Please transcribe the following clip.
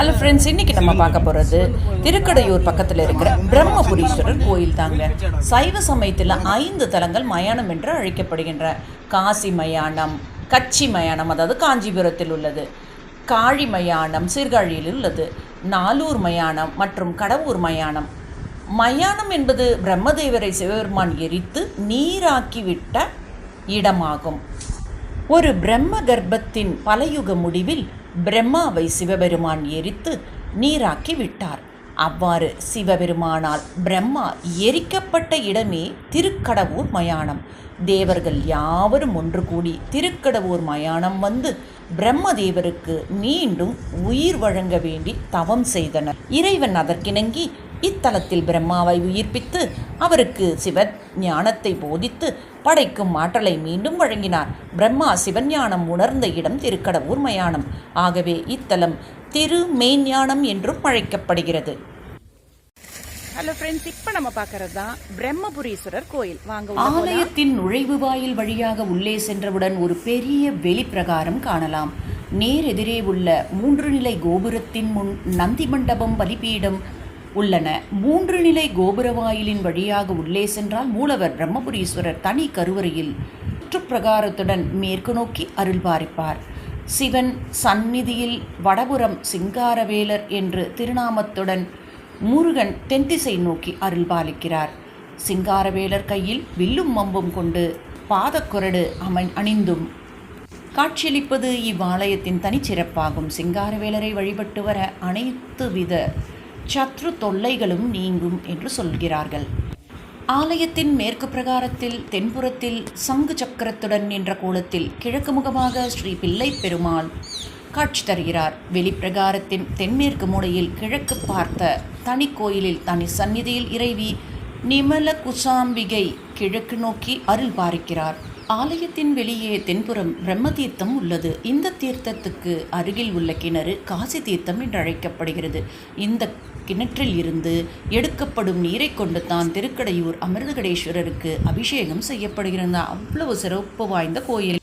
Hello friends இன்னைக்கு நம்ம பார்க்க போகிறது திருக்கடையூர் பக்கத்தில் இருக்கிற பிரம்மபுரீஸ்வரர் கோயில் தாங்க. சைவ சமயத்தில் ஐந்து தலங்கள் மயானம் என்று அழைக்கப்படுகின்ற காசி மயானம் கச்சி மயானம் அதாவது காஞ்சிபுரத்தில் உள்ளது. காழி மயானம் சீர்காழியில் உள்ளது. நாலூர் மயானம் மற்றும் கடவுர் மயானம். மயானம் என்பது பிரம்மதேவரை சிவபெருமான் எரித்து நீராக்கிவிட்ட இடமாகும். ஒரு பிரம்ம கர்ப்பத்தின் பலயுக முடிவில் பிரம்மாவை சிவபெருமான் எரித்து நீராக்கி விட்டார். அவ்வாறு சிவபெருமானால் பிரம்மா எரிக்கப்பட்ட இடமே திருக்கடவூர் மயானம். தேவர்கள் யாவரும் ஒன்று கூடி திருக்கடவூர் மயானம் வந்து பிரம்மதேவருக்கு மீண்டும் உயிர் வழங்க வேண்டி தவம் செய்தனர். இறைவன் அதற்கிணங்கி இத்தலத்தில் பிரம்மாவை உயிர்ப்பித்து அவருக்கு சிவ ஞானத்தை போதித்து படைக்கும் ஆற்றலை மீண்டும் வழங்கினார். பிரம்மா சிவஞானம் உணர்ந்த இடம் திருக்கடவூர் மயானம். ஆகவே இத்தலம் திரு மெய்ஞானம் என்றும் அழைக்கப்படுகிறது. ஹலோ ஃப்ரெண்ட்ஸ் இப்போ நம்ம பார்க்கறது தான் பிரம்மபுரீஸ்வரர் கோயில். வாங்க ஆலயத்தின் நுழைவு வாயில் வழியாக உள்ளே சென்றவுடன் ஒரு பெரிய வெளிப்பிரகாரம் காணலாம். நேர் எதிரே உள்ள மூன்று நிலை கோபுரத்தின் முன் நந்தி மண்டபம் பலிபீடம் உள்ளன. மூன்று நிலை கோபுர வாயிலின் வழியாக உள்ளே சென்றால் மூலவர் பிரம்மபுரீஸ்வரர் தனி கருவறையில் சுற்றுப்பிரகாரத்துடன் மேற்கு நோக்கி அருள்பாரிப்பார். சிவன் சந்நிதியில் வடபுறம் சிங்காரவேலர் என்று திருநாமத்துடன் முருகன் தென்திசை நோக்கி அருள்பாலிக்கிறார். சிங்காரவேலர் கையில் வில்லும் மம்பும் கொண்டு பாதக்குரடு அமன் அணிந்தும் காட்சியளிப்பது இவ்வாலயத்தின் தனிச்சிறப்பாகும். சிங்காரவேலரை வழிபட்டு வர அனைத்து வித சத்ரு தொல்லைகளும் நீங்கும் என்று சொல்கிறார்கள். ஆலயத்தின் மேற்கு பிரகாரத்தில் தென்புறத்தில் சங்கு சக்கரத்துடன் நின்ற கோலத்தில் கிழக்கு முகமாக ஸ்ரீ பிள்ளை பெருமாள் காட்சி தருகிறார். வெளிப்பிரகாரத்தின் தென்மேற்கு மூலையில் கிழக்கு பார்த்த தனி கோயிலில் தனி சந்நிதியில் இறைவி நிமல குசாம்பிகை கிழக்கு நோக்கி அருள் பாரிக்கிறார். ஆலயத்தின் வெளியே தென்புறம் பிரம்ம தீர்த்தம் உள்ளது. இந்த தீர்த்தத்துக்கு அருகில் உள்ள கிணறு காசி தீர்த்தம் என்று அழைக்கப்படுகிறது இந்த கிணற்றில் இருந்து எடுக்கப்படும் நீரை கொண்டு தான் திருக்கடையூர் அமிர்தகடேஸ்வரருக்கு அபிஷேகம் செய்யப்படுகிறது. அவ்வளவு சிறப்பு வாய்ந்த கோயில்.